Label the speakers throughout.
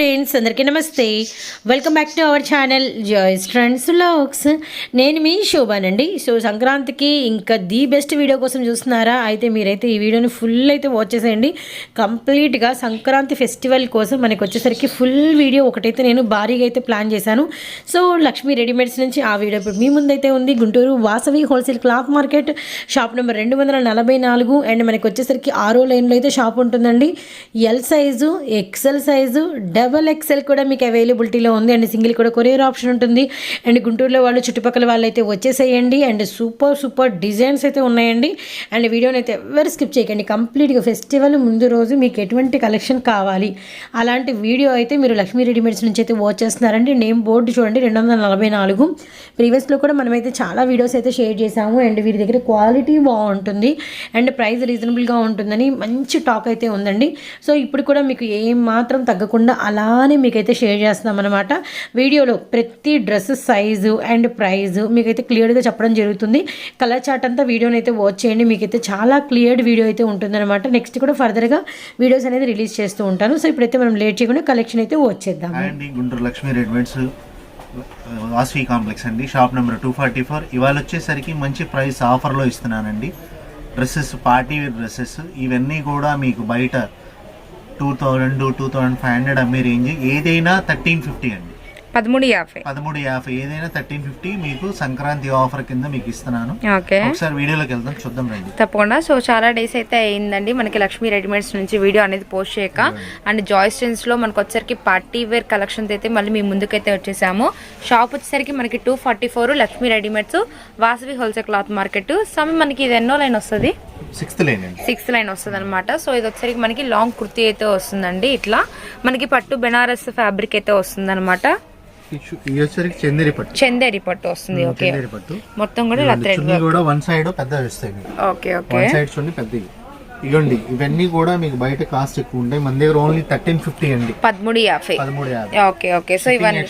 Speaker 1: Friends అందరికీ నమస్తే. Welcome back to our channel Joy's friends locks నేను మీ శోభానండి. సో సంక్రాంతికి ఇంకా ది బెస్ట్ వీడియో కోసం చూస్తున్నారా? అయితే మీరైతే ఈ వీడియోని ఫుల్ అయితే వాచ్ చేసేయండి. కంప్లీట్గా సంక్రాంతి ఫెస్టివల్ కోసం మనకి వచ్చేసరికి ఫుల్ వీడియో ఒకటైతే నేను భారీగా అయితే ప్లాన్ చేశాను. సో లక్ష్మీ రెడీమేడ్స్ నుంచి ఆ వీడియో ఇప్పుడు మీ ముందైతే ఉంది. Guntur Vasavi wholesale cloth market shop number రెండు వందల నలభై నాలుగు. అండ్ మనకి వచ్చేసరికి ఆరో లైన్లో అయితే షాప్ ఉంటుందండి. L size XL size double XL కూడా మీకు అవైలబిలిటీలో ఉంది. అండ్ సింగిల్ కూడా కొరియర్ ఆప్షన్ ఉంటుంది. అండ్ గుంటూరులో వాళ్ళు చుట్టుపక్కల వాళ్ళు అయితే వచ్చేసేయండి. అండ్ సూపర్ సూపర్ డిజైన్స్ అయితే ఉన్నాయండి. అండ్ వీడియోని అయితే ఎవరు స్కిప్ చేయకండి. కంప్లీట్గా ఫెస్టివల్ ముందు రోజు మీకు ఎటువంటి కలెక్షన్ కావాలి. అలాంటి వీడియో అయితే మీరు లక్ష్మీ రెడీమేడ్స్ నుంచి అయితే వాచ్ చేస్తున్నారండి. నేమ్ బోర్డు చూడండి రెండు వందల నలభై నాలుగు. ప్రీవియస్లో కూడా మనమైతే చాలా వీడియోస్ అయితే షేర్ చేసాము అండ్ వీరి దగ్గర క్వాలిటీ బాగుంటుంది. అండ్ ప్రైస్ రీజనబుల్గా ఉంటుందని మంచి టాక్ అయితే ఉందండి. సో ఇప్పుడు కూడా మీకు ఏం మాత్రం తగ్గకుండా అలా అలానే మీకైతే షేర్ చేస్తున్నాం అనమాట వీడియోలో ప్రతి డ్రెస్ సైజు అండ్ ప్రైజు మీకైతే క్లియర్గా చెప్పడం జరుగుతుంది. కలర్ చార్ట్ అంతా వీడియోని అయితే వాచ్ చేయండి. మీకైతే చాలా క్లియర్డ్ వీడియో అయితే ఉంటుందన్నమాట. నెక్స్ట్ కూడా ఫర్దర్గా వీడియోస్ అనేది రిలీజ్ చేస్తూ ఉంటాను. సో ఇప్పుడైతే మనం లేట్ చేయకుండా కలెక్షన్ అయితే వాచ్ చేద్దాం
Speaker 2: అండి గుంటూరు లక్ష్మీ కాంప్లెక్స్ అండి. Shop number two forty four ఇవాళ వచ్చేసరికి మంచి ప్రైస్ ఆఫర్లో ఇస్తున్నానండి. డ్రెస్సెస్ పార్టీ వేర్ డ్రెస్సెస్ ఇవన్నీ కూడా మీకు బయట two thousand two thousand five hundred అమ్మే రేంజ్ ఏదైనా థర్టీన్ ఫిఫ్టీ అండి.
Speaker 3: పదమూడు యాభై.
Speaker 2: పదమూడు యాభై ఏదైనా థర్టీన్ ఫిఫ్టీ మీకు సంక్రాంతి ఆఫర్ కింద మీకు ఇస్తున్నాను.
Speaker 3: ఓకే.
Speaker 2: ఒకసారి వీడియోలోకి వెళ్దాం చూద్దాం రండి.
Speaker 3: తప్పకుండా. సో చాలా డేస్ అయితే అయిందండి. మనకి లక్ష్మీ రెడీమేడ్స్ నుంచి వీడియో అనేది పోస్ట్ చేయక. అండ్ జాయ్స్టెన్స్లో మనకు వచ్చేసరికి పార్టీ వేర్ కలెక్షన్స్ అయితే మళ్ళీ మీ ముందుకైతే వచ్చేసాము. షాప్ వచ్చేసరికి మనకి two forty four Lakshmi readymades Vasavi wholesale cloth market. స్వామి మనకి ఇది ఎన్నో లైన్ వస్తుంది?
Speaker 2: సిక్స్త్ లైన్
Speaker 3: సిక్స్త్ లైన్ వస్తుంది అనమాట సో ఇది వచ్చేసరికి మనకి లాంగ్ కుర్తీ అయితే వస్తుందండి ఇట్లా. మనకి పట్టు బెనారస్ ఫ్యాబ్రిక్ అయితే వస్తుంది అనమాట
Speaker 2: చందేరి పట్టు.
Speaker 3: చందేరి పట్టు వస్తుంది ఓకే. మొత్తం కూడా ఇలా థ్రెడ్
Speaker 2: చున్నీ కూడా వన్ సైడ్ పెద్ద వస్తాయి
Speaker 3: ఓకే ఓకే.
Speaker 2: వన్ సైడ్ చూడండి పెద్దవి. ఇవ్వండి ఇవన్నీ కూడా మీకు బయట కాస్ట్ ఎక్కువ ఉంటాయి. మన దగ్గర ఓన్లీ థర్టీన్ ఫిఫ్టీ అండి.
Speaker 3: పదమూడు యాభై.
Speaker 2: పదమూడు యాభై.
Speaker 3: Okay okay. సో ఇవన్నీ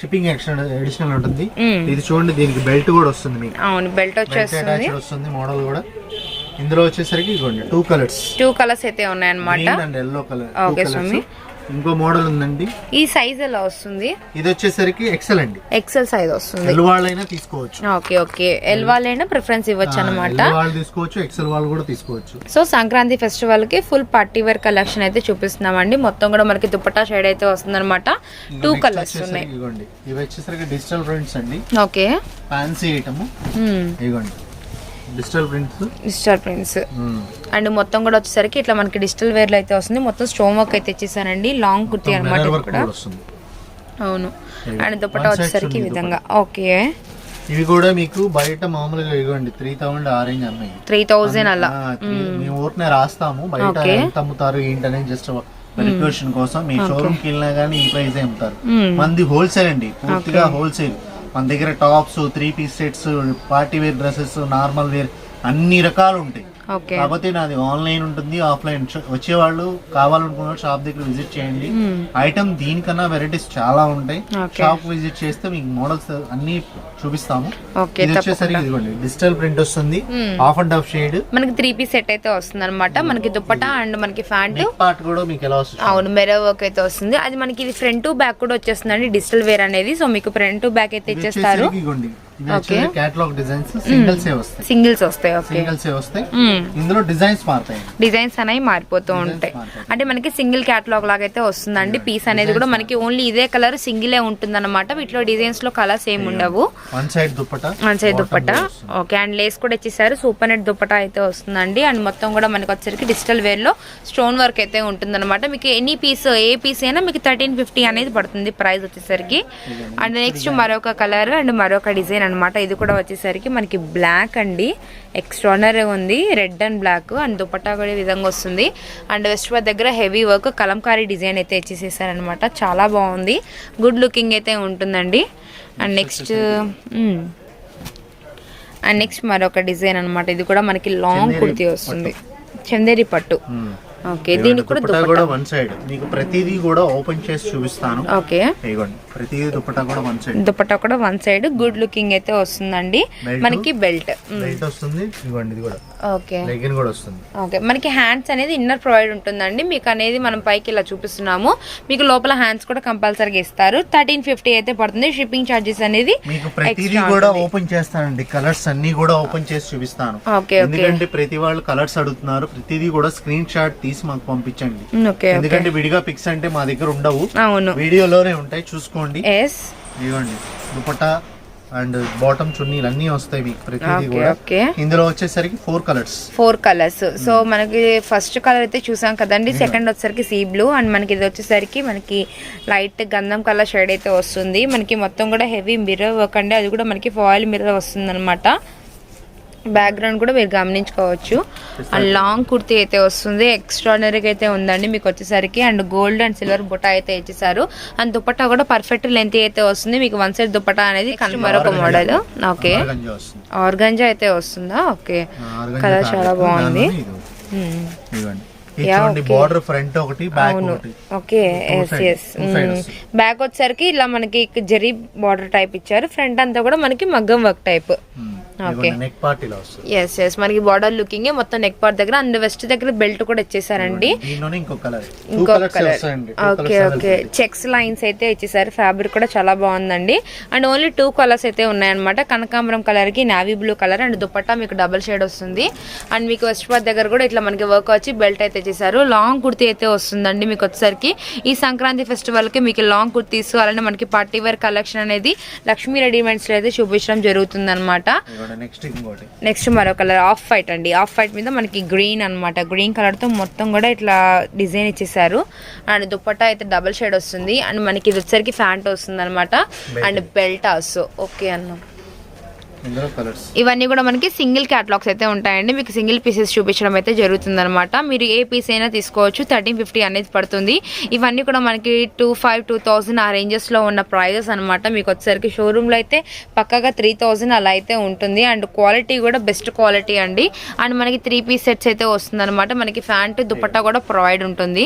Speaker 2: షిప్పింగ్ ఎక్స్ట్రా అడిషనల్ ఉంటుంది. ఇది చూడండి దీనికి బెల్ట్ కూడా వస్తుంది మీకు.
Speaker 3: అవును బెల్ట్ వచ్చేస్తుంది.
Speaker 2: అటాచ్డ్ వస్తుంది మోడల్ కూడా. ఇందులో వచ్చేసరికి ఇదిగోండి టూ కలర్స్
Speaker 3: టూ కలర్స్ అయితే ఉన్నాయన్నమాట.
Speaker 2: ఎల్లో కలర్ కలర్స్
Speaker 3: స్వామి.
Speaker 2: ఇంకో మోడల్ ఉందండి.
Speaker 3: ఈ సైజ్ ఎలా వస్తుంది?
Speaker 2: ఇది వచ్చేసరికి ఎక్సెల్ అండి.
Speaker 3: ఎక్సెల్ సైజ్ వస్తుంది.
Speaker 2: ఎల్ వాళ్ళైనా తీసుకోవచ్చు.
Speaker 3: ఓకే ఓకే ఎల్ వాళ్ళైనా ప్రిఫరెన్స్ ఇవ్వచ్చు అనమాట
Speaker 2: వాళ్ళు తీసుకోవచ్చు ఎక్సెల్ వాళ్ళు కూడా తీసుకోవచ్చు.
Speaker 3: సో సంక్రాంతి ఫెస్టివల్కి ఫుల్ పార్టీ వేర్ కలెక్షన్ అయితే చూపిస్తున్నామండి. మొత్తం కూడా మనకి దుపట్టా షేడ్ అయితే వస్తుంది అనమాట టూ కలర్స్ ఉన్నాయి.
Speaker 2: ఇవి వచ్చేసరికి డిజిటల్ ప్రింట్స్ అండి.
Speaker 3: ఓకే
Speaker 2: ఫ్యాన్సీ ఐటమ్ ఇదిగోండి digital prints?
Speaker 3: Digital prints. And మొత్తం కూడా వచ్చేసరికి ఇట్లా మనకి డిజిటల్ వేర్లో అయితే వస్తుంది. మొత్తం స్టోన్ వర్క్ అయితే ఇచ్చేసానండి. లాంగ్ కుర్తీ అనమాట కూడా. అవును. అండ్
Speaker 2: side
Speaker 3: వచ్చేసరికి ఈ విధంగా. ఓకే.
Speaker 2: ఇవి కూడా మీకు బయట మామూలుగా ఇవ్వండి. త్రీ థౌసండ్ ఆరేంజ్ అమ్మాయి.
Speaker 3: త్రీ థౌజండ్ అలా.
Speaker 2: మేము. ఊరినే రాస్తాము. బయట. ఎంత అమ్ముతారు ఏంటనే జస్ట్ కోసం. మీ షోరూమ్కి వెళ్ళినా కానీ ఈ ప్రైస్ అమ్ముతారు.
Speaker 3: మ్మ్.
Speaker 2: మంది హోల్సేల్ అండి. పూర్తిగా హోల్సేల్ మన దగ్గర tops three piece sets party wear dresses normal wear అన్ని రకాలు ఉంటాయి. కాకపోతే నాది ఆన్లైన్ ఉంటుంది ఆఫ్లైన్. వచ్చేవాళ్ళు కావాలనుకున్న షాప్ దగ్గర విజిట్ చేయండి. ఐటమ్ దీనికన్నా వెరైటీస్ చాలా ఉంటాయి. షాప్ విజిట్ చేస్తే మీకు మోడల్స్ అన్ని చూపిస్తాము.
Speaker 3: ఓకే
Speaker 2: ఇది వచ్చేసరికి ఇదిగోండి డిజిటల్ ప్రింట్ వస్తుంది. Half and half shade.
Speaker 3: మనకి త్రీ పీస్ సెట్ అయితే వస్తుంది అనమాట మనకి దుప్పటా అండ్ మనకి
Speaker 2: నెక్ పార్ట్ కూడా మీకు ఎలా వస్తుంది?
Speaker 3: అవును మెరో వర్క్ అయితే వస్తుంది. అది మనకి ఇది ఫ్రంట్ బ్యాక్ కూడా వచ్చేస్తుందండి డిజిటల్ వేర్ అనేది. సో మీకు ఫ్రంట్ బ్యాక్ అయితే ఇచ్చేస్తారు.
Speaker 2: ఇదిగోండి కేటలాగ్ డిజైన్స్ సింగిల్స్ ఏ వస్తాయి.
Speaker 3: సింగిల్స్ వస్తాయి ఓకే
Speaker 2: సింగిల్స్ ఏ వస్తాయి. ఇందులో డిజైన్స్ మారుతాయి
Speaker 3: డిజైన్స్ అనేవి మారిపోతూ ఉంటాయి. అంటే మనకి సింగిల్ క్యాటలాగ్ లాగా అయితే వస్తుందండి పీస్ అనేది కూడా మనకి ఓన్లీ ఇదే కలర్ సింగిలే ఉంటుంది అనమాట వీటిలో డిజైన్స్లో కలర్స్ ఏమి ఉండవు.
Speaker 2: One side dupatta
Speaker 3: one side dupatta. Okay and lace కూడా ఇచ్చేసారు. సూపర్ నెట్ దుప్పటా అయితే వస్తుందండి. అండ్ మొత్తం కూడా మనకి వచ్చరికి డిజిటల్ వేర్లో స్టోన్ వర్క్ అయితే ఉంటుంది అనమాట మీకు ఎనీ పీస్ ఏ పీస్ అయినా మీకు థర్టీన్ ఫిఫ్టీ అనేది పడుతుంది ప్రైస్ వచ్చేసరికి. అండ్ నెక్స్ట్ మరొక కలర్ అండ్ మరొక డిజైన్ అన్నమాట. ఇది కూడా వచ్చేసరికి మనకి బ్లాక్ అండి. ఎక్స్ట్రానరీ ఉంది. Red and black and dupatta కూడా విధంగా వస్తుంది. అండ్ వెస్ట్ బార్ దగ్గర హెవీ వర్క్ కలంకారీ డిజైన్ అయితే ఇచ్చేసేసారనమాట చాలా బాగుంది. గుడ్ లుకింగ్ అయితే ఉంటుందండి. అండ్ నెక్స్ట్ అండ్ నెక్స్ట్ మరొక డిజైన్ అన్నమాట. ఇది కూడా మనకి లాంగ్ కుర్తీ వస్తుంది. చందేరి పట్టు. ఓకే దీనికి కూడా
Speaker 2: దుపట్టా కూడా వన్ సైడ్ మీకు ప్రతిదీ కూడా ఓపెన్ చేసి చూపిస్తాను.
Speaker 3: ఓకే.
Speaker 2: ఇదిగోండి ప్రతిదీ దుపట్టా కూడా వన్ సైడ్
Speaker 3: దుపట్టా కూడా వన్ సైడ్ గుడ్ లుకింగ్ అయితే వస్తుందండి. మనకి బెల్ట్
Speaker 2: బెల్ట్ వస్తుంది. ఇదిగోండి ఇది కూడా. లెగిన్ కూడా వస్తుంది.
Speaker 3: ఓకే. మనకి హ్యాండ్స్ అనేది ఇన్నర్ ప్రొవైడ్ ఉంటుందండి. మీకు అనేది మనం పైకి ఇలా చూపిస్తున్నాము. మీకు లోపల హ్యాండ్స్ కూడా కంపల్సరీగా ఇస్తారు. థర్టీన్ ఫిఫ్టీ అయితే పడుతుంది. షిప్పింగ్ ఛార్జెస్ అనేది
Speaker 2: మీకు ప్రతిదీ కూడా ఓపెన్ చేస్తానండి. కలర్స్ అన్ని కూడా ఓపెన్ చేసి చూపిస్తాను. ఎందుకంటే ప్రతి వాళ్ళు కలర్స్ అడుగుతున్నారు. ప్రతిదీ కూడా స్క్రీన్ షాట్ తీసి మాకు పంపించండి.
Speaker 3: ఓకే
Speaker 2: ఎందుకంటే విడిగా పిక్స్ అంటే మా దగ్గర ఉండవు. వీడియోలోనే ఉంటాయి. చూసుకోండి. ఇదిగోండి. దుపట్టా అండ్ బాటమ్ చున్నీలు అన్ని వస్తాయి మీకు ప్రతిదీ
Speaker 3: ఓకే
Speaker 2: కూడా.
Speaker 3: ఓకే.
Speaker 2: ఇందులో వచ్చేసరికి four colours
Speaker 3: four colours so మనకి ఫస్ట్ కలర్ అయితే చూసాం కదండి సెకండ్ వచ్చేసరికి సీ బ్లూ అండ్ మనకి ఇది వచ్చేసరికి మనకి లైట్ గంధం కలర్ షేడ్ అయితే వస్తుంది. మనకి మొత్తం కూడా హెవీ మిర్రర్ వర్క్ అండి. అది కూడా మనకి ఫాయిల్ మిర్రర్ వస్తుంది అనమాట బ్యాక్గ్రౌండ్ కూడా మీరు గమనించుకోవచ్చు. అండ్ లాంగ్ కుర్తీ అయితే వస్తుంది. ఎక్స్ట్రాడనరీగా అయితే ఉందండి మీకు వచ్చేసరికి. అండ్ గోల్డ్ అండ్ సిల్వర్ బుట్ట అయితే ఇచ్చేసారు. అండ్ దుపట్టా కూడా పర్ఫెక్ట్ లెంత్ అయితే వస్తుంది. మీకు వన్ సైడ్ దుపట్టా అనేది మరొక మోడల్ ఓకే
Speaker 2: ఆర్గంజా
Speaker 3: అయితే వస్తుందా? ఓకే కలర్ చాలా. బాగుంది.
Speaker 2: బార్డర్ ఫ్రంట్ ఒకటి బ్యాక్ ఒకటి.
Speaker 3: Okay yes yes. బ్యాక్ వచ్చేసరికి ఇలా మనకి జరీ బార్డర్ టైప్ ఇచ్చారు. ఫ్రంట్ అంతా కూడా మనకి మగ్గం వర్క్ టైప్
Speaker 2: నెక్ పార్ట్ ఇలా వస్తుంది.
Speaker 3: ఎస్ ఎస్ మనకి బార్డర్ లుకింగ్ మొత్తం నెక్ పార్ట్ దగ్గర అండ్ వెస్ట్ దగ్గర బెల్ట్ కూడా ఇచ్చేసారండి.
Speaker 2: ఇంకో colour
Speaker 3: okay okay checks lines అయితే ఇచ్చేసారు. ఫ్యాబ్రిక్ కూడా చాలా బాగుందండి. అండ్ ఓన్లీ టూ కలర్స్ అయితే ఉన్నాయన్నమాట. కనకాంబరం కలర్కి navy blue colour and dupatta మీకు డబుల్ షేడ్ వస్తుంది. అండ్ మీకు వెస్ట్ పార్ట్ దగ్గర కూడా ఇట్లా మనకి వర్క్ వచ్చి బెల్ట్ అయితే ఇచ్చేసారు. లాంగ్ కుర్తీ అయితే వస్తుందండి మీకు వచ్చేసరికి. ఈ సంక్రాంతి ఫెస్టివల్కి మీకు లాంగ్ కుర్తీస్ అలానే మనకి పార్టీ వేర్ కలెక్షన్ అనేది లక్ష్మీ రెడీమేడ్స్లో అయితే చూపించడం జరుగుతుంది అనమాట
Speaker 2: నెక్స్ట్ ఇంకోటి.
Speaker 3: నెక్స్ట్ మరో కలర్ ఆఫ్ వైట్ అండి. ఆఫ్ వైట్ మీద మనకి గ్రీన్ అన్నమాట. గ్రీన్ కలర్తో మొత్తం కూడా ఇట్లా డిజైన్ ఇచ్చేసారు అండ్ దుపట్టా అయితే డబుల్ షేడ్ వస్తుంది. అండ్ మనకి ఇది వచ్చేసరికి ఫ్యాంట్ వస్తుంది అనమాట అండ్ బెల్ట్ ఆల్సో ఓకే అన్న. ఇవన్నీ కూడా మనకి సింగిల్ క్యాటలాగ్స్ అయితే ఉంటాయండి. మీకు సింగిల్ పీసెస్ చూపించడం అయితే జరుగుతుంది అనమాట మీరు ఏ పీస్ అయినా తీసుకోవచ్చు. థర్టీన్ ఫిఫ్టీ అనేది పడుతుంది. ఇవన్నీ కూడా మనకి టూ ఫైవ్ టూ థౌజండ్ ఆ రేంజెస్లో ఉన్న ప్రైజెస్ అనమాట మీకు వచ్చేసరికి షోరూంలో అయితే పక్కగా త్రీ థౌజండ్ అలా అయితే ఉంటుంది. అండ్ క్వాలిటీ కూడా బెస్ట్ క్వాలిటీ అండి. అండ్ మనకి త్రీ పీస్ సెట్స్ అయితే వస్తుంది అనమాట మనకి ప్యాంట్ దుపట్టా కూడా ప్రొవైడ్ ఉంటుంది.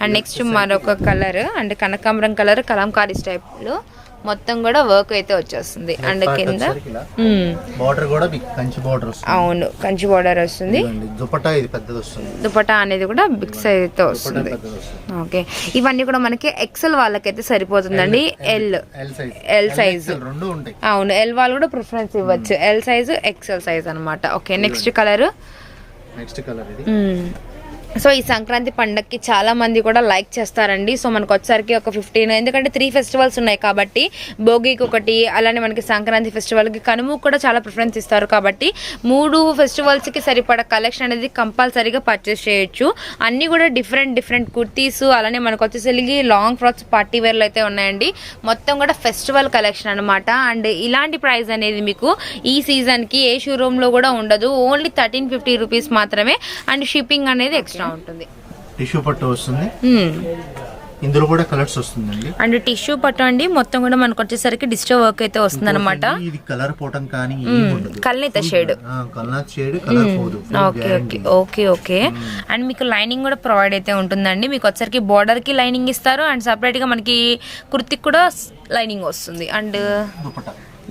Speaker 3: అండ్ నెక్స్ట్ మరొక కలర్ అండ్ కనకాంబరం కలర్ కలంకారీ స్టైప్లో మొత్తం కూడా వర్క్ అయితే వచ్చేస్తుంది. అండ్ కింద.
Speaker 2: బార్డర్ కూడా కంచి బార్డర్
Speaker 3: అవును కంచి బార్డర్ వస్తుంది.
Speaker 2: దుపట్టా ఇది పెద్దది వస్తుంది.
Speaker 3: దుపట్టా అనేది కూడా బిగ్ సైజ్ అయితే వస్తుంది. ఓకే. ఇవన్నీ కూడా మనకి ఎక్సెల్ వాళ్ళకైతే సరిపోతుందండి. L
Speaker 2: L size
Speaker 3: L size
Speaker 2: రెండు ఉంటాయి.
Speaker 3: అవును ఎల్ వాళ్ళు కూడా ప్రిఫరెన్స్ ఇవ్వచ్చు. ఎల్ సైజ్ ఎక్సెల్ సైజ్ అన్నమాట. Okay next colour
Speaker 2: next colour ఇది.
Speaker 3: సో ఈ సంక్రాంతి పండగకి చాలా మంది కూడా లైక్ చేస్తారండి. సో మనకు వచ్చేసరికి ఒక ఫిఫ్టీన్ ఎందుకంటే త్రీ ఫెస్టివల్స్ ఉన్నాయి కాబట్టి భోగికి ఒకటి అలానే మనకి సంక్రాంతి ఫెస్టివల్కి కనుము కూడా చాలా ప్రిఫరెన్స్ ఇస్తారు కాబట్టి మూడు ఫెస్టివల్స్కి సరిపడా కలెక్షన్ అనేది కంపల్సరీగా పర్చేస్ చేయొచ్చు. అన్నీ కూడా డిఫరెంట్ డిఫరెంట్ కుర్తీస్ అలానే మనకు వచ్చేసరికి లాంగ్ ఫ్రాక్స్ పార్టీ వేర్లు అయితే ఉన్నాయండి. మొత్తం కూడా ఫెస్టివల్ కలెక్షన్ అనమాట అండ్ ఇలాంటి ప్రైస్ అనేది మీకు ఈ సీజన్కి ఏ షోరూంలో కూడా ఉండదు. ఓన్లీ థర్టీన్ ఫిఫ్టీ రూపీస్ మాత్రమే. అండ్ షిప్పింగ్ అనేది ఎక్స్ట్రా ఉంటుంది.
Speaker 2: టిష్యూ పట్టు వస్తుంది. ఇందులో కూడా కలర్స్ వస్తుందండి.
Speaker 3: అండ్ టిష్యూ పట్టు అండి మొత్తం కూడా మనకు వచ్చేసరికి డిజిటల్ వర్క్ అయితే వస్తుంది అనమాట
Speaker 2: ఇది కలర్ పోవటం కానీ
Speaker 3: కల్నేత షేడ్.
Speaker 2: షేడ్ కలర్ పోదు. Full
Speaker 3: okay okay. Okay okay. And మీకు లైనింగ్ కూడా ప్రొవైడ్ అయితే ఉంటుందండి. మీకు వచ్చరికి border కి లైనింగ్ ఇస్తారు అండ్ separate గా మనకి కుర్తికి కూడా లైనింగ్ వస్తుంది. అండ్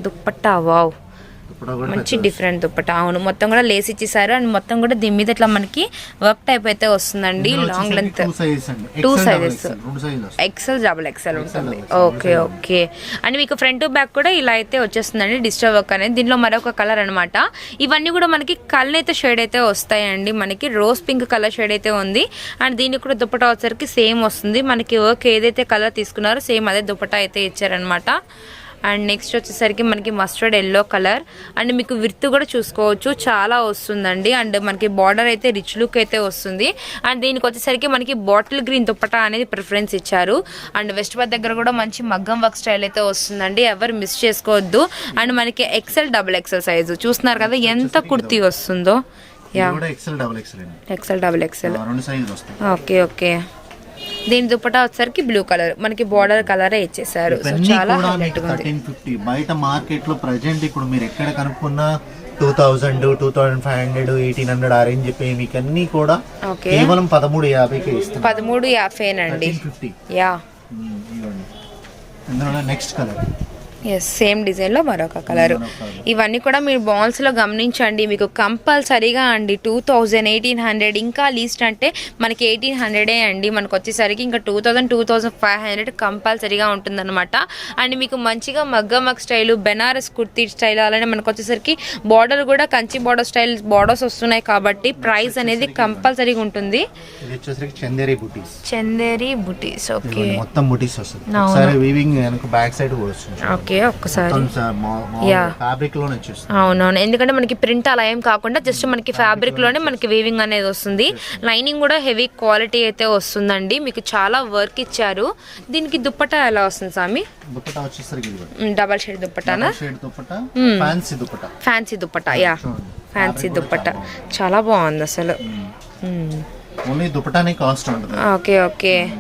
Speaker 3: దుప్పట్టా? వావ్. మంచి డిఫరెంట్ దుప్పట్టా అవును మొత్తం కూడా లేస్ ఇచ్చేసారు. అండ్ మొత్తం కూడా దీని మీద ఇట్లా మనకి వర్క్ టైప్ అయితే వస్తుందండి. Long length
Speaker 2: two sizes
Speaker 3: XL double XL ఉంటుంది. ఓకే ఓకే అండ్ మీకు ఫ్రంట్ బ్యాక్ కూడా ఇలా అయితే వచ్చేస్తుందండి డిజిటల్ వర్క్ అనేది. దీనిలో మరొక కలర్ అనమాట ఇవన్నీ కూడా మనకి కళ్ళనైతే షేడ్ అయితే వస్తాయండి. మనకి రోజ్ పింక్ కలర్ షేడ్ అయితే ఉంది. అండ్ దీనికి కూడా దుపట్టా వచ్చరికి సేమ్ వస్తుంది. మనకి వర్క్ ఏదైతే కలర్ తీసుకున్నారో సేమ్ అదే దుపట్టా అయితే ఇచ్చారనమాట అండ్ నెక్స్ట్ వచ్చేసరికి మనకి మస్టర్డ్ ఎల్లో కలర్. అండ్ మీకు విర్త్ కూడా చూసుకోవచ్చు. చాలా వస్తుందండి. అండ్ మనకి బార్డర్ అయితే రిచ్ లుక్ అయితే వస్తుంది. అండ్ దీనికి వచ్చేసరికి మనకి బాటిల్ గ్రీన్ దుప్పటా అనేది ప్రిఫరెన్స్ ఇచ్చారు. అండ్ వెస్ట్ బాత్ దగ్గర కూడా మంచి మగ్గం వర్క్ స్టైల్ అయితే వస్తుందండి. ఎవరు మిస్ చేసుకోవద్దు. అండ్ మనకి ఎక్సెల్ డబుల్ ఎక్సెల్ సైజు. చూస్తున్నారు కదా ఎంత కుర్తీ వస్తుందో.
Speaker 2: XL double XL
Speaker 3: okay okay. దీని దుప్పటా వచ్చేసరికి బ్లూ కలర్ మనకి బార్డర్ కలరే ఇచ్చేసారు సో చాలా
Speaker 2: ఫిఫ్టీ బయట మార్కెట్లో ప్రజెంట్ ఇప్పుడు మీరు ఎక్కడ కనుక్కున్నా two thousand two thousand five hundred eighteen hundred ఆ రేంజ్ చెప్పి మీకు అన్ని కూడా కేవలం పదమూడు యాభైకే ఇస్తాం
Speaker 3: పదమూడు యాభైనండి
Speaker 2: fifty
Speaker 3: yeah
Speaker 2: next colour
Speaker 3: yes same డిజైన్లో మరొక కలర్ ఇవన్నీ కూడా మీరు బాల్స్లో గమనించండి. మీకు కంపల్సరీగా అండి టూ థౌజండ్ ఎయిటీన్ హండ్రెడ్ ఇంకా లీస్ట్ అంటే మనకి ఎయిటీన్ హండ్రెడే అండి. మనకు వచ్చేసరికి ఇంకా two thousand two thousand five hundred కంపల్సరీగా ఉంటుందన్నమాట. అండ్ మీకు మంచిగా మగ్గ మగ్ స్టైల్ బెనారస్ కుర్తీ స్టైల్ అలానే మనకు వచ్చేసరికి బార్డర్ కూడా కంచి బార్డర్ స్టైల్ బార్డర్స్ వస్తున్నాయి కాబట్టి ప్రైస్ అనేది కంపల్సరీగా ఉంటుంది.
Speaker 2: చందేరి బుటీస్.
Speaker 3: చందేరి బుటీస్ ఓకే.
Speaker 2: మొత్తం బుటీస్ వస్తుంది.
Speaker 3: అవును.
Speaker 2: ఒకసారి వీవింగ్ వెనక బ్యాక్ సైడ్ వస్తుంది.
Speaker 3: ఓకే. ఒక్కసారి. అవునవును ఎందుకంటే మనకి ప్రింట్ అలా ఏం కాకుండా జస్ట్ మనకి ఫ్యాబ్రిక్లోనే మనకి వీవింగ్ అనేది వస్తుంది. లైనింగ్ కూడా హెవీ క్వాలిటీ అయితే వస్తుందండి. మీకు చాలా వర్క్ ఇచ్చారు. దీనికి దుప్పటా ఎలా వస్తుంది స్వామి? Double shade దుప్పటానా?
Speaker 2: Fancy
Speaker 3: dupatta? Yeah. Fancy dupatta. చాలా బాగుంది. అసలు. మ్మ్.
Speaker 2: ఓన్లీ దుపట్టానే కాస్ట్ ఉంటుంది.
Speaker 3: Okay okay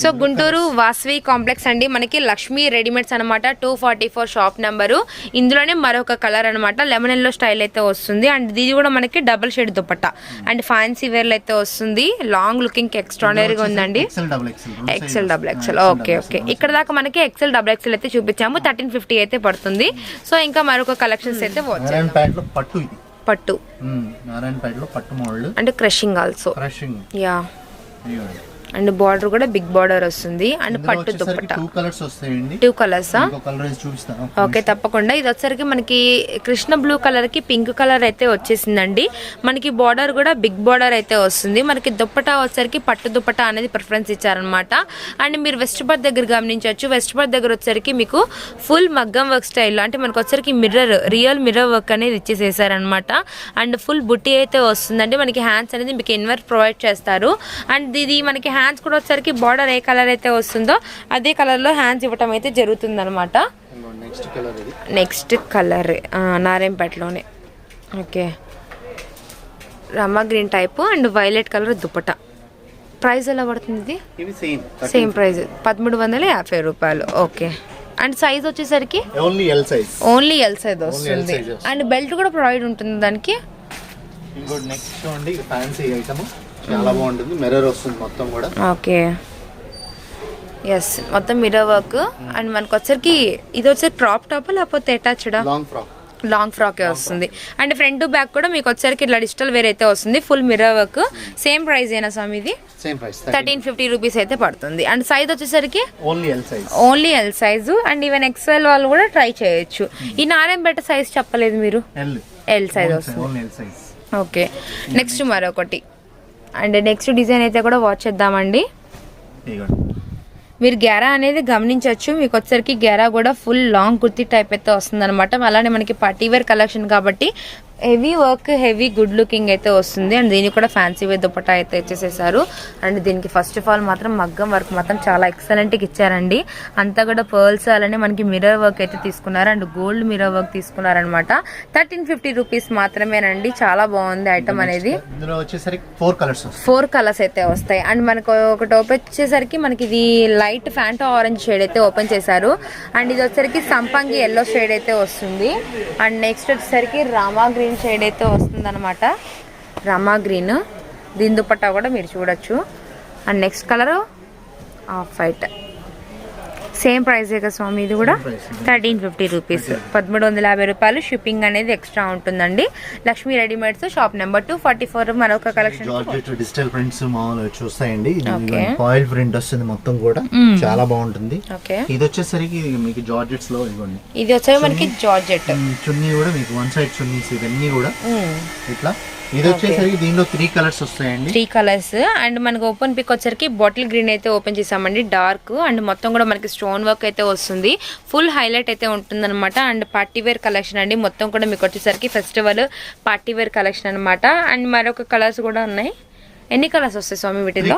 Speaker 3: so Guntur Vasavi complex అండి. మనకి లక్ష్మీ రెడీమేడ్స్ అనమాట two forty four shop number ఇందులోనే మరొక కలర్ అనమాట లెమన్ ఎల్లో స్టైల్ అయితే వస్తుంది. అండ్ ఇది కూడా మనకి double shade dupatta. And fancy వేర్లు అయితే వస్తుంది. లాంగ్ లుకింగ్ ఎక్స్ట్రాడనరీగా ఉందండి.
Speaker 2: XL double XL
Speaker 3: okay okay ఇక్కడ దాకా మనకి ఎక్సెల్ డబుల్ ఎక్సెల్ అయితే చూపించాము. థర్టీన్ ఫిఫ్టీ అయితే పడుతుంది. సో ఇంకా మరొక కలెక్షన్స్ అయితే
Speaker 2: లో పట్టు
Speaker 3: పట్టు.
Speaker 2: మ్మ్. నారాయణ ప్యాంట్లో పట్టు మోడల్
Speaker 3: అంటే crushing also
Speaker 2: crushing
Speaker 3: yeah and border కూడా బిగ్ బార్డర్ వస్తుంది. అండ్ పట్టు దుప్పట్టా
Speaker 2: టూ కలర్స్
Speaker 3: ఓకే తప్పకుండా. ఇది వచ్చరికి మనకి కృష్ణ బ్లూ కలర్కి పింక్ కలర్ అయితే వచ్చేసిందండి. మనకి బార్డర్ కూడా బిగ్ బార్డర్ అయితే వస్తుంది. మనకి దుప్పటా వచ్చరికి పట్టు దుప్పటా అనేది ప్రిఫరెన్స్ ఇచ్చారనమాట అండ్ మీరు వెస్ట్ బార్ దగ్గర గమనించవచ్చు. వెస్ట్ బార్ దగ్గర వచ్చరికి మీకు ఫుల్ మగ్గం వర్క్ స్టైల్ అంటే మనకు వచ్చరికి మిర్రర్ రియల్ మిర్రర్ వర్క్ అనేది ఇచ్చేసేసారనమాట అండ్ ఫుల్ బుట్టి అయితే వస్తుందండి. మనకి హ్యాండ్స్ అనేది మీకు ఇన్వర్ ప్రొవైడ్ చేస్తారు. అండ్ ఇది మనకి హ్యాండ్స్ కూడా వచ్చరికి బార్డర్ ఏ కలర్ అయితే వస్తుందో అదే కలర్లో హ్యాండ్స్ ఇవ్వటం అయితే
Speaker 2: కలర్ ఇది.
Speaker 3: Next colour నారాయణపేటలోనే. Okay. Rama green type and violet colour dupatta price ఎలా పడుతుంది ఇది?
Speaker 2: సేమ్
Speaker 3: ప్రైస్ పదమూడు వందల యాభై రూపాయలు. ఓకే. అండ్ సైజ్ వచ్చేసరికి?
Speaker 2: Only L size
Speaker 3: only L size వస్తుంది. అండ్ బెల్ట్ కూడా ప్రొవైడ్ ఉంటుంది దానికి?
Speaker 2: నెక్స్ట్ చూడండి ఫ్యాన్సీ ఐటమ్ చాలా బాగుంటుంది. మిర్రర్ వస్తుంది మొత్తం కూడా.
Speaker 3: ఓకే. ఎస్ మొత్తం మిర్రర్ వర్క్ అండ్ మనకు వచ్చరికి ఇది వచ్చేసి క్రాప్ టాప్ లేకపోతే అటాచ్డా
Speaker 2: లాంగ్ ఫ్రాక్
Speaker 3: లాంగ్ ఫ్రాక్ వస్తుంది. అండ్ ఫ్రంట్ బ్యాక్ కూడా మీకు వచ్చరికి ఇట్లా డిజిటల్ వేర్ అయితే వస్తుంది. Full mirror work same price అయినా స్వామి ఇది?
Speaker 2: Same price
Speaker 3: thirteen fifty rupees అయితే పడుతుంది. అండ్ సైజ్ వచ్చేసరికి
Speaker 2: only L size
Speaker 3: only L size and even XL వాళ్ళు కూడా ట్రై చేయొచ్చు. ఈ నారాయణపేట సైజ్ చెప్పలేదు మీరు?
Speaker 2: ఎల్
Speaker 3: ఎల్ సైజ్ వస్తుంది.
Speaker 2: Only L size
Speaker 3: okay next మరొకటి. అండ్ నెక్స్ట్ డిజైన్ అయితే కూడా వాచ్ చేద్దామండి. మీరు గెరా అనేది గమనించవచ్చు. మీకు వచ్చరికి గెరా కూడా ఫుల్ లాంగ్ కుర్తీ టైప్ అయితే వస్తుంది అనమాట అలానే మనకి పార్టీ వేర్ కలెక్షన్ కాబట్టి heavy work heavy good looking అయితే వస్తుంది. అండ్ దీనికి కూడా ఫ్యాన్సీ వేర్ దుపట్టా అయితే ఇచ్చేసేసారు. అండ్ దీనికి ఫస్ట్ ఆఫ్ ఆల్ మాత్రం మగ్గం వర్క్ మాత్రం చాలా ఎక్సలెంట్గా ఇచ్చారండి. అంతా కూడా పర్ల్స్ అలానే మనకి మిర్రర్ వర్క్ అయితే తీసుకున్నారు. అండ్ గోల్డ్ మిర్రర్ వర్క్ తీసుకున్నారనమాట థర్టీన్ ఫిఫ్టీ రూపీస్ మాత్రమేనండి. చాలా బాగుంది ఐటమ్ అనేది.
Speaker 2: ఫోర్ కలర్స్
Speaker 3: ఫోర్ కలర్స్ అయితే వస్తాయి. అండ్ మనకు ఒకటి ఓపెన్ వచ్చేసరికి మనకి ఇది లైట్ ఫ్యాంటా ఆరెంజ్ షేడ్ అయితే ఓపెన్ చేశారు. అండ్ ఇది వచ్చేసరికి సంపంగి ఎల్లో షేడ్ అయితే వస్తుంది. అండ్ నెక్స్ట్ వచ్చేసరికి రామా గ్రీన్ షేడ్ అయితే వస్తుంది అనమాట గ్రీన్. దీని దుపట్టా కూడా మీరు చూడొచ్చు. And next colour off white. Same price కదా స్వామి ఇది కూడా. Thirteen fifty rupees. పదమూడు వందల యాభై రూపాయలు షిప్పింగ్ అనేది ఎక్స్ట్రా ఉంటుందండి. Lakshmi readymades shop number two forty four మరొక కలెక్షన్
Speaker 2: డిజిటల్ ప్రింట్స్ మామూలు చూస్తాయండి. ఆయిల్ ప్రింట్ వస్తుంది మొత్తం కూడా. చాలా బాగుంటుంది. ఇది వచ్చేసరికి మీకు జార్జెట్స్లో ఇవ్వండి.
Speaker 3: ఇది వచ్చేసి మనకి జార్జెట్.
Speaker 2: చున్నీ కూడా మీకు వన్ సైడ్ చున్నీస్ ఇవన్నీ కూడా ఇట్లా ఇది వచ్చేసరికి దీనిలో త్రీ కలర్స్ వస్తాయండి.
Speaker 3: త్రీ కలర్స్ అండ్ మనకి ఓపెన్ పిక్ వచ్చరికి బాటిల్ గ్రీన్ అయితే ఓపెన్ చేసామండి డార్క్ అండ్ మొత్తం కూడా మనకి స్టోన్ వర్క్ అయితే వస్తుంది. ఫుల్ హైలైట్ అయితే ఉంటుందన్నమాట. అండ్ పార్టీ వేర్ కలెక్షన్ అండి. మొత్తం కూడా మీకు వచ్చేసరికి ఫెస్టివల్ పార్టీ వేర్ కలెక్షన్ అన్నమాట. అండ్ మరొక కలర్స్ కూడా ఉన్నాయి. ఎన్ని కలర్స్ వస్తాయి స్వామి వీటిలో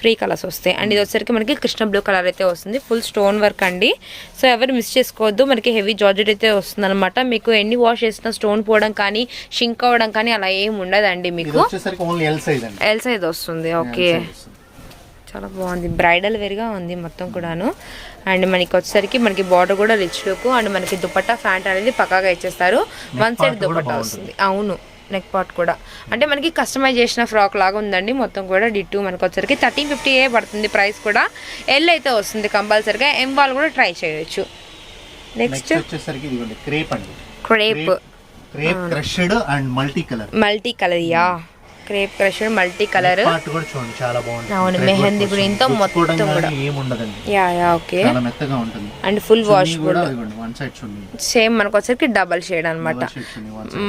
Speaker 3: త్రీ కలర్స్ వస్తాయి. అండ్ ఇది వచ్చరికి మనకి కృష్ణ బ్లూ కలర్ అయితే వస్తుంది. ఫుల్ స్టోన్ వర్క్ అండి. సో ఎవరు మిస్ చేసుకోవద్దు. మనకి హెవీ జార్జెట్ అయితే వస్తుంది అనమాట మీకు ఎన్ని వాష్ చేసినా స్టోన్ పోవడం కానీ షింక్ అవ్వడం కానీ అలా ఏం ఉండదండి మీకు.
Speaker 2: ఎల్ సైజ్
Speaker 3: వస్తుంది. ఓకే. చాలా బాగుంది. బ్రైడల్ వేర్గా ఉంది మొత్తం కూడాను. అండ్ మనకి వచ్చేసరికి మనకి బార్డర్ కూడా రిచ్ లుక్ అండ్ మనకి దుపట్టా ఫ్యాంట్ అనేది పక్కాగా ఇచ్చేస్తారు. వన్ సైడ్ దుపట్టా వస్తుంది. అవును. నెక్ పార్ట్ కూడా. అంటే మనకి కస్టమైజ్ చేసిన ఫ్రాక్ లాగా ఉందండి. మొత్తం కూడా డిట్టు మనకి వచ్చరికి థర్టీన్ ఫిఫ్టీ ఏ పడుతుంది ప్రైస్ కూడా. ఎల్ అయితే వస్తుంది కంపల్సరిగా. ఎం వాళ్ళు కూడా ట్రై చేయొచ్చు. నెక్స్ట్
Speaker 2: వచ్చేసరికి క్రేప్ అండి.
Speaker 3: Crepe
Speaker 2: crepe crushed and multi colour
Speaker 3: multi colour yeah crepe crusher multi colour. అవును, మెహందీ ఇంత
Speaker 2: వస్తుంది.
Speaker 3: మొత్తం కూడా. Yeah yeah okay. And full wash
Speaker 2: కూడా
Speaker 3: సేమ్ మనకు వచ్చరికి డబల్ షేడ్ అనమాట.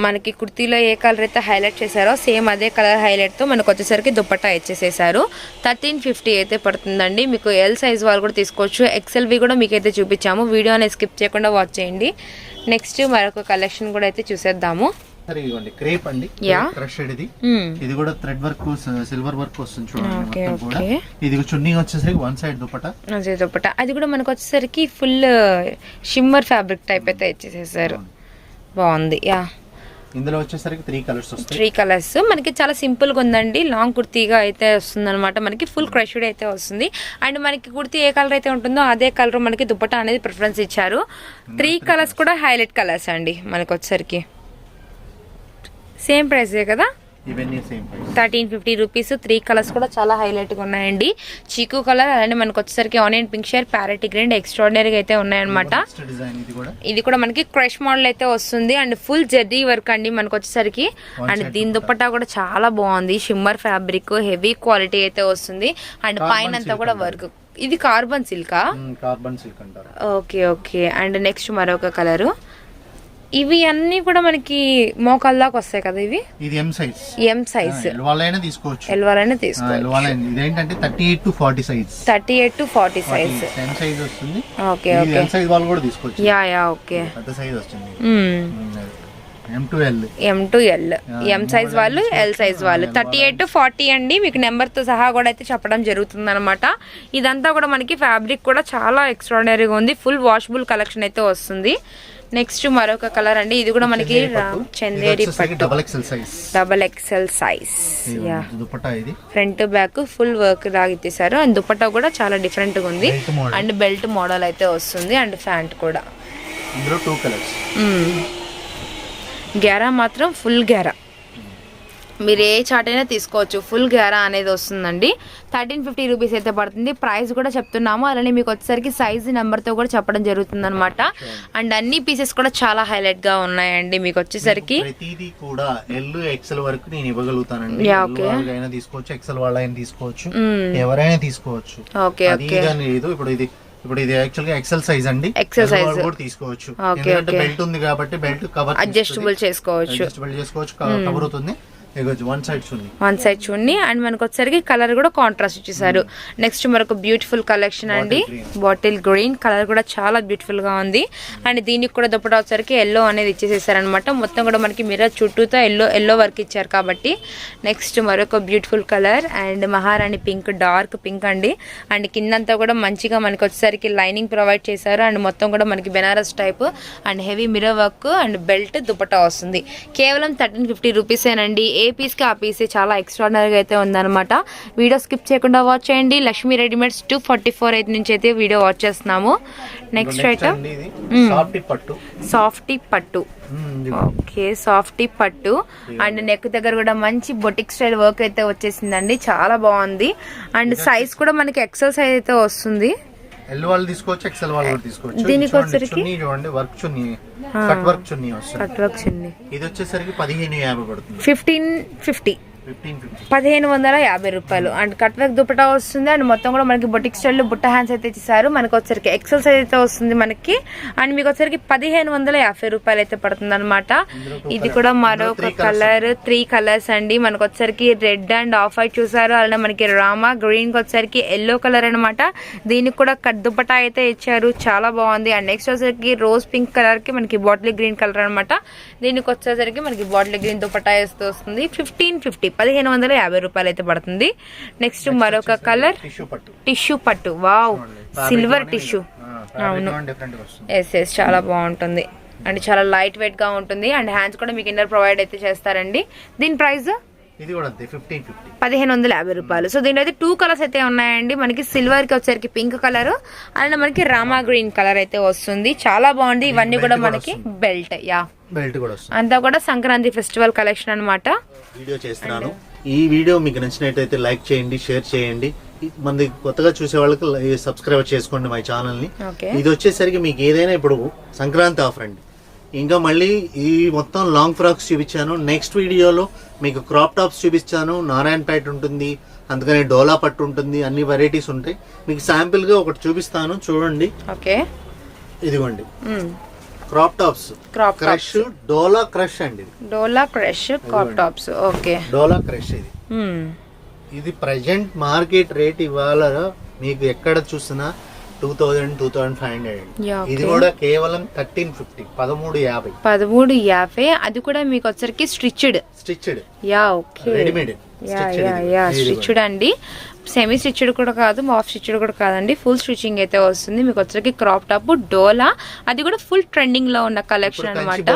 Speaker 3: మనకి కుర్తీలో ఏ కలర్ అయితే హైలైట్ చేశారో సేమ్ అదే కలర్ హైలైట్తో మనకు వచ్చేసరికి దుప్పట్టా ఇచ్చేసేసారు. థర్టీన్ ఫిఫ్టీ అయితే పడుతుందండి. మీకు ఎల్ సైజ్ వాళ్ళు కూడా తీసుకోవచ్చు. ఎక్సెల్వి కూడా మీకు అయితే చూపించాము. వీడియో అనేది స్కిప్ చేయకుండా వాచ్ చేయండి. నెక్స్ట్ మరొక కలెక్షన్ కూడా అయితే చూసేద్దాము.
Speaker 2: ఇదిగోండి క్రేప్ అండి. క్రష్డ్ ఇది. ఇది కూడా థ్రెడ్ వర్క్ సిల్వర్ వర్క్ వస్తుంది చూడండి మొత్తం కూడా. ఇది చున్నీ వచ్చేసరికి వన్ సైడ్ దుపట
Speaker 3: అదే కూడా మనకు వచ్చేసరికి ఫుల్ షిమ్మర్ ఫ్యాబ్రిక్ టైప్ అయితే ఇచ్చేసేసారు. బాగుంది. యా.
Speaker 2: ఇందులో వచ్చేసరికి త్రీ కలర్స్ వస్తాయి.
Speaker 3: త్రీ కలర్స్ మనకి చాలా సింపుల్గా ఉందండి. లాంగ్ కుర్తీగా అయితే వస్తుంది అనమాట మనకి ఫుల్ క్రష్డ్ అయితే వస్తుంది. అండ్ మనకి కుర్తీ ఏ కలర్ అయితే ఉంటుందో అదే కలర్ మనకి దుప్పటా అనేది ప్రిఫరెన్స్ ఇచ్చారు. త్రీ కలర్స్ కూడా హైలైట్ కలర్స్ అండి మనకి వచ్చేసరికి. సేమ్ ప్రైసే కదా? Thirteen fifty rupees three colours కూడా చాలా హైలైట్గా ఉన్నాయండి. చీకు కలర్ అలానే మనకు వచ్చేసరికి ఆనియన్ పింక్ షేర్ ప్యారెట్ గ్రీన్ ఎక్స్ట్రాడినరీగా అయితే ఉన్నాయన్నమాట.
Speaker 2: ఇది కూడా.
Speaker 3: మనకి క్రష్ మోడల్ అయితే వస్తుంది. అండ్ ఫుల్ జెర్రీ వర్క్ అండి మనకు వచ్చేసరికి. అండ్ దీని దుపట్టా. కూడా చాలా బాగుంది. షిమ్మర్ ఫ్యాబ్రిక్ హెవీ క్వాలిటీ అయితే వస్తుంది. అండ్ పైన అంతా కూడా. వర్క్. ఇది carbon సిల్కా?
Speaker 2: Carbon silk
Speaker 3: okay okay. And next మరొక కలరు. ఇవి అన్నీ కూడా మనకి మోకాళ్ళ దాకా వస్తాయి కదా ఇవి?
Speaker 2: ఇది ఎం సైజ్
Speaker 3: ఎం సైజ్
Speaker 2: ఎల్వాలైనా తీసుకోవచ్చు.
Speaker 3: ఎల్వాలనే తీసుకో
Speaker 2: ఎల్వాలైనా ఇదేంటంటే thirty eight to forty size
Speaker 3: thirty eight to forty size
Speaker 2: M size వస్తుంది.
Speaker 3: ఓకే ఓకే
Speaker 2: ఎల్ సైజ్ వాళ్ళు కూడా తీసుకోవచ్చు.
Speaker 3: యా యా ఓకే
Speaker 2: పెద్ద సైజ్ వస్తుంది.
Speaker 3: మ్మ్.
Speaker 2: M to L
Speaker 3: M to L M size వాళ్ళు ఎల్ సైజ్ వాళ్ళు. థర్టీ ఎయిట్ టు ఫార్టీ అండి. మీకు నెంబర్తో సహా కూడా అయితే చెప్పడం జరుగుతుంది అనమాట ఇదంతా కూడా మనకి ఫ్యాబ్రిక్ కూడా చాలా ఎక్స్ట్రాడనరీగా ఉంది. ఫుల్ వాషబుల్ కలెక్షన్ అయితే వస్తుంది. నెక్స్ట్ మరొక కలర్ అండి. ఇది కూడా మనకి Ram Chanderi
Speaker 2: double excel size
Speaker 3: front back full work ఇచ్చేసారు. అండ్ దుపట్టా కూడా చాలా డిఫరెంట్గా ఉంది. అండ్ బెల్ట్ మోడల్ అయితే వస్తుంది. అండ్ ప్యాంట్ కూడా.
Speaker 2: కలర్స్
Speaker 3: గ్యారా మాత్రం ఫుల్ గ్యారా. మీరు ఏ చాట్ అయినా తీసుకోవచ్చు. ఫుల్ గ్యారా అనేది వస్తుందండి. థర్టీన్ ఫిఫ్టీ రూపీస్ అయితే పడుతుంది. ప్రైస్ కూడా చెప్తున్నాము. అలానే మీకు వచ్చేసరికి సైజ్ నెంబర్తో కూడా చెప్పడం జరుగుతుంది అనమాట అండ్ అన్ని పీసెస్ కూడా చాలా హైలైట్గా ఉన్నాయండి మీకు వచ్చేసరికి.
Speaker 2: ప్రతిదీ కూడా ఎల్ ఎక్సెల్ వరకు నేను ఇవ్వగలుగుతానండి. వాళ్ళైనా తీసుకోవచ్చు ఎక్సెల్ వాళ్ళైనా తీసుకోవచ్చు. ఎవరైనా తీసుకోవచ్చు.
Speaker 3: ఓకే ఓకే
Speaker 2: లేదు. ఇప్పుడు ఇది ఇప్పుడు ఇది యాక్చువల్గా ఎక్సెల్ సైజ్ అండి
Speaker 3: size.
Speaker 2: వాళ్ళు కూడా తీసుకోవచ్చు. ఎందుకంటే. బెల్ట్ ఉంది కాబట్టి బెల్ట్ కవర్
Speaker 3: అడ్జస్టబుల్ చేసుకోవచ్చు.
Speaker 2: అడ్జస్టబుల్ చేసుకోవచ్చు కవర్ అవుతుంది. ఇగోచ్చు వన్ సైడ్ ఉంది
Speaker 3: వన్ సైడ్ చూడండి. అండ్ మనకు వచ్చేసరికి కలర్ కూడా కాంట్రాస్ట్ ఇచ్చేసారు. నెక్స్ట్ మరొక బ్యూటిఫుల్ కలెక్షన్ అండి. బాటిల్ గ్రీన్ కలర్ కూడా చాలా బ్యూటిఫుల్గా ఉంది. అండ్ దీనికి కూడా దుప్పటా వచ్చరికి ఎల్లో అనేది ఇచ్చేసేసారు అనమాట మొత్తం కూడా మనకి మిర్రర్ చుట్టూతో ఎల్లో ఎల్లో వర్క్ ఇచ్చారు కాబట్టి. నెక్స్ట్ మరొక బ్యూటిఫుల్ కలర్ అండ్ మహారాణి పింక్ డార్క్ పింక్ అండి. అండ్ కిందంతా కూడా మంచిగా మనకి వచ్చేసరికి లైనింగ్ ప్రొవైడ్ చేశారు. అండ్ మొత్తం కూడా మనకి Banaras type and heavy mirror work and belt dupatta వస్తుంది. కేవలం థర్టీన్ ఫిఫ్టీ రూపీసేనండి ఏ పీస్కి ఆ పీసే చాలా ఎక్స్ట్రాడనరీగా అయితే ఉందన్నమాట. వీడియో స్కిప్ చేయకుండా వాచ్ చేయండి. Lakshmi readymades two forty four అయితే నుంచి అయితే వీడియో వాచ్ చేస్తున్నాము నెక్స్ట్ ఐటమ్
Speaker 2: సాఫ్ట్ పట్టు
Speaker 3: ఓకే సాఫ్టీ పట్టు అండ్ నెక్ దగ్గర కూడా మంచి బొటిక్ స్టైల్ వర్క్ అయితే వచ్చేసిందండి. చాలా బాగుంది. అండ్ సైజ్ కూడా మనకి ఎక్సెల్ సైజ్ అయితే వస్తుంది.
Speaker 2: ఎల్ వాళ్ళు తీసుకోవచ్చు ఎక్సెల్ వాళ్ళు కూడా తీసుకోవచ్చు.
Speaker 3: దీనికి
Speaker 2: ఇది చూడండి,
Speaker 3: వచ్చేసరికి?
Speaker 2: చున్నీ చూడండి work chunni. Cut work chunni వస్తుంది.
Speaker 3: కట్ వర్క్ ఉంది
Speaker 2: ఇది వచ్చేసరికి పదిహేను యాభై పడుతుంది.
Speaker 3: Fifteen fifty
Speaker 2: fifteen fifty.
Speaker 3: పదిహేను వందల యాభై రూపాయలు. అండ్ కట్ వర్క్ దుపట్టా వస్తుంది. అండ్ మొత్తం కూడా మనకి బొటిక్ స్టైల్ బుట్ట హ్యాండ్స్ అయితే ఇచ్చేసారు. మనకి వచ్చరికి ఎక్సెల్ సైజ్ అయితే వస్తుంది మనకి. అండ్ మీకు వచ్చరికి పదిహేను వందల యాభై రూపాయలు అయితే పడుతుంది అనమాట ఇది కూడా మరొక కలర్ త్రీ కలర్స్ అండి. మనకు వచ్చరికి రెడ్ అండ్ ఆఫ్ వైట్ చూసారు. అలానే మనకి రామా గ్రీన్కి వచ్చరికి ఎల్లో కలర్ అన్నమాట. దీనికి కూడా కట్ దుపట్టా అయితే ఇచ్చారు. చాలా బాగుంది. అండ్ నెక్స్ట్ వచ్చరికి రోజ్ పింక్ కలర్కి మనకి బాటిల్ గ్రీన్ కలర్ అన్నమాట. దీనికి వచ్చేసరికి మనకి బాటిల్ గ్రీన్ దుపట్టా వేస్తూ వస్తుంది. ఫిఫ్టీన్ ఫిఫ్టీ పదిహేను వందల యాభై రూపాయలు అయితే పడుతుంది నెక్స్ట్ మరొక కలర్
Speaker 2: టిష్యూ పట్టు.
Speaker 3: వావ్ సిల్వర్ టిష్యూ
Speaker 2: అవును.
Speaker 3: ఎస్ ఎస్ చాలా బాగుంటుంది. అండ్ చాలా లైట్ వెయిట్గా ఉంటుంది. అండ్ హ్యాండ్స్ కూడా మీకు ఇన్నర్ ప్రొవైడ్ అయితే చేస్తారండి. దీని ప్రైస్
Speaker 2: ఇది కూడా అంతే ఫిఫ్టీన్ ఫిఫ్టీ
Speaker 3: పదిహేను వందల యాభై రూపాయలు. సో దీంట్లో అయితే టూ కలర్స్ అయితే ఉన్నాయండి. మనకి సిల్వర్కి వచ్చేసరికి పింక్ కలర్ అండ్ మనకి రామా గ్రీన్ కలర్ అయితే వస్తుంది. చాలా బాగుంది. ఇవన్నీ కూడా మనకి బెల్ట్ యా
Speaker 2: బెల్ట్ కూడా వస్తుంది.
Speaker 3: అంతా కూడా సంక్రాంతి ఫెస్టివల్ కలెక్షన్ అన్నమాట.
Speaker 2: వీడియో చేస్తున్నాను. ఈ వీడియో మీకు నచ్చినట్టయితే లైక్ చేయండి షేర్ చేయండి. మంది కొత్తగా చూసే వాళ్ళకి సబ్స్క్రైబ్ చేసుకోండి మా
Speaker 3: ఛానల్ని.
Speaker 2: ఇది వచ్చేసరికి మీకు ఏదైనా ఇప్పుడు సంక్రాంతి ఆఫర్ అండి. ఇంకా మళ్ళీ ఈ మొత్తం లాంగ్ ఫ్రాక్స్ చూపించాను. నెక్స్ట్ వీడియోలో మీకు క్రాప్ టాప్స్ చూపించాను నారాయణపేట ఉంటుంది. అందుకని డోలా పట్టు ఉంటుంది. అన్ని వెరైటీస్ ఉంటాయి. మీకు శాంపిల్గా ఒకటి చూపిస్తాను. చూడండి.
Speaker 3: ఓకే.
Speaker 2: ఇదిగోండి. Crop tops
Speaker 3: crop
Speaker 2: crush dola crush అండి ఇది.
Speaker 3: Dola crush crop tops okay.
Speaker 2: Dola crush ఇది. ఇది ప్రజెంట్ మార్కెట్ రేట్ ఇవాళ మీకు ఎక్కడ చూసినా two thousand two thousand five hundred ఇది. కూడా కేవలం థర్టీన్ ఫిఫ్టీ పదమూడు యాభై.
Speaker 3: పదమూడు యాభై. అది కూడా మీకు వచ్చరికి stitched
Speaker 2: stitched
Speaker 3: yeah okay
Speaker 2: readymade
Speaker 3: yeah stitched అండి. సెమీ స్టిచ్డ్ కూడా కాదు హాఫ్ స్టిచ్డ్ కూడా కాదండి. ఫుల్ స్టిచ్చింగ్ అయితే వస్తుంది. మీకు వచ్చరికి క్రాప్ టాప్ డోలా అది కూడా ఫుల్ ట్రెండింగ్లో ఉన్న కలెక్షన్ అనమాట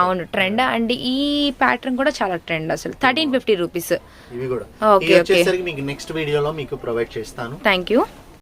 Speaker 3: అవును ట్రెండ్ అండ్ ఈ ప్యాటర్న్ కూడా చాలా ట్రెండ్ అసలు. Thirteen fifty rupees.
Speaker 2: వచ్చేసరికి మీకు నెక్స్ట్ వీడియోలో మీకు ప్రొవైడ్ చేస్తాను.
Speaker 3: Thank you